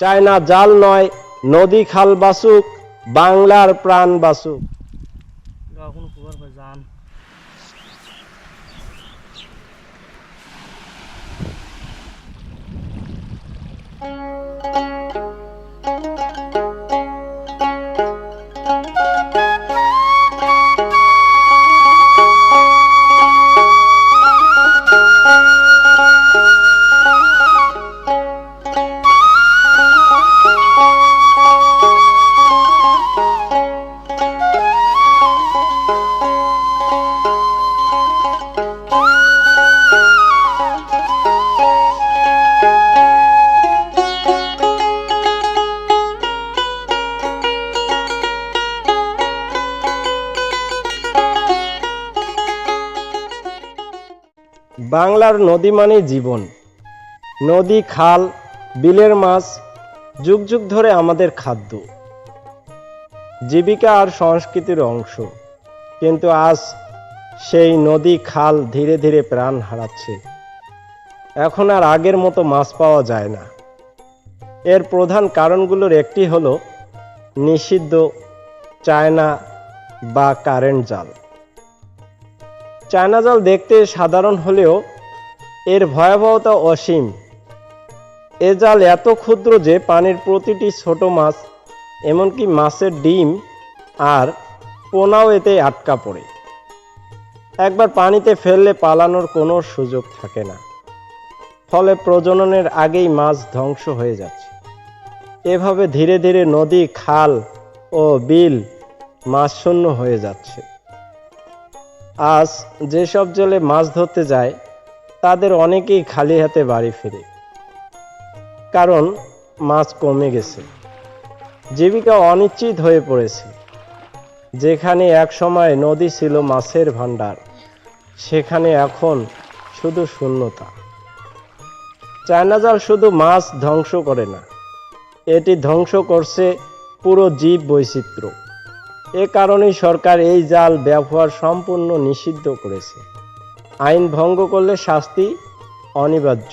China জাল নয় নদী খাল বাসুক বাংলার প্রাণ বাসুক। Thank খবর বাংলার নদী মানে জীবন। নদী, খাল, বিলের মাছ, যুগ যুগ ধরে আমাদের খাদ্য। জীবিকা আর সংস্কৃতির অংশ। কিন্তু আজ সেই নদী, খাল ধীরে ধীরে প্রাণ হারাচ্ছে। এখন আর আগের মতো মাছ পাওয়া যায় না। এর প্রধান কারণগুলোর একটি হলো নিষিদ্ধ, চায়না বা কারেন্ট জাল। চায়না জাল দেখতে সাধারণ হলেও এর ভয়াবহতা অসীম। এ জাল এত ক্ষুদ্র যে পানির প্রতিটি ছোট মাছ, এমনকি মাছের ডিম আর পোনাও এতে আটকা পড়ে। একবার পানিতে ফেললে পালানোর কোনো সুযোগ থাকে না। ফলে প্রজননের আগেই মাছ ধ্বংস হয়ে যাচ্ছে। এভাবে ধীরে ধীরে নদী, খাল ও বিল মাছশূন্য হয়ে যাচ্ছে। আজ যেসব জলে মাছ ধরতে যায়, তাদের অনেকেই খালি হাতে বাড়ি ফিরে। কারণ মাছ কমে গেছে। জীবিকা অনিশ্চিত হয়ে পড়েছে। যেখানে এক সময় নদী ছিল মাছের ভাণ্ডার, সেখানে এখন শুধু শূন্যতা। চায়না জাল শুধু মাছ ধ্বংস করে না, এটি ধ্বংস করছে পুরো জীব বৈচিত্র্য এ কারণেই সরকার এই জাল ব্যবহার সম্পূর্ণ নিষিদ্ধ করেছে। আইন ভঙ্গ করলে শাস্তি অনিবার্য।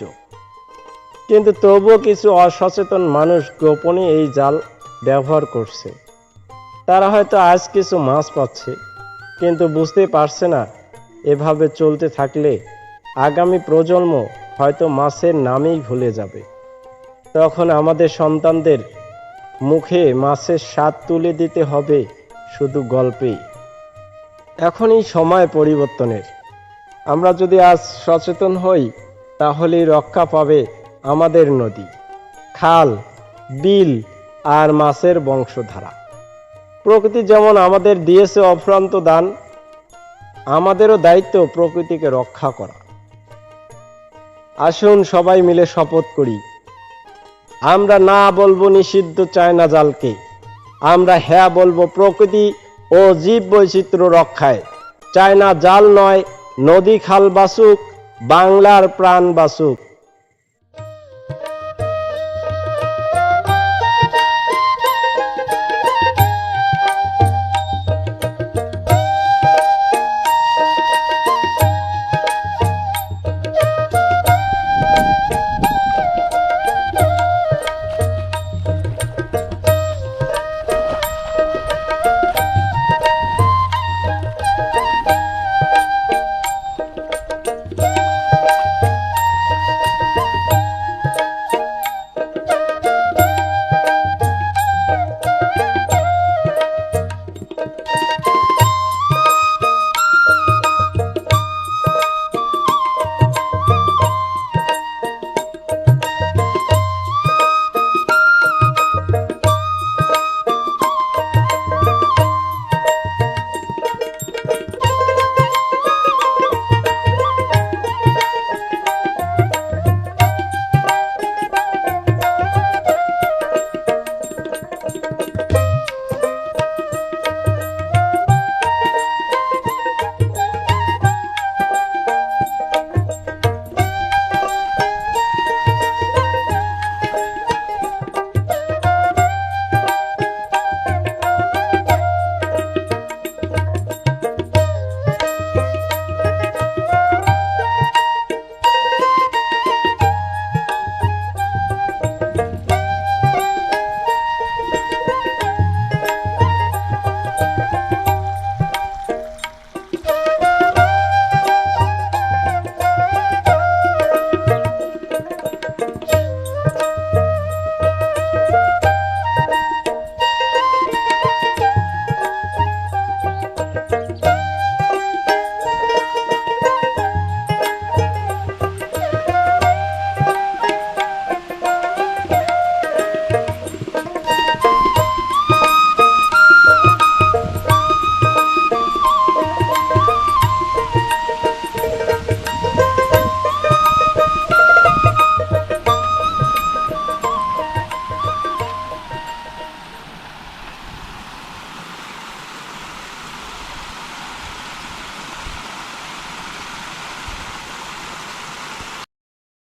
কিন্তু তবুও কিছু অসচেতন মানুষ গোপনে এই জাল ব্যবহার করছে। তারা হয়তো আজ কিছু মাছ পাচ্ছে, কিন্তু বুঝতে পারছে না এভাবে চলতে থাকলে আগামী প্রজন্ম হয়তো মাছের নামেই ভুলে যাবে। তখন আমাদের সন্তানদের মুখে মাছের স্বাদ তুলে দিতে হবে শুধু গল্পেই। এখনই সময় পরিবর্তনের। আমরা যদি আজ সচেতন হই, তাহলেই রক্ষা পাবে আমাদের নদী, খাল, বিল আর মাছের বংশধারা। প্রকৃতি যেমন আমাদের দিয়েছে অফ্রান্ত দান, আমাদেরও দায়িত্ব প্রকৃতিকে রক্ষা করা। আসুন সবাই মিলে শপথ করি, আমরা না বলব নিষিদ্ধ চায়না জালকে। আমরা হ্যাঁ বলব প্রকৃতি ও জীব বৈচিত্র্য রক্ষায়। চায়না জাল নয়, নদী খাল বাসুক, বাংলার প্রাণ বাসুক।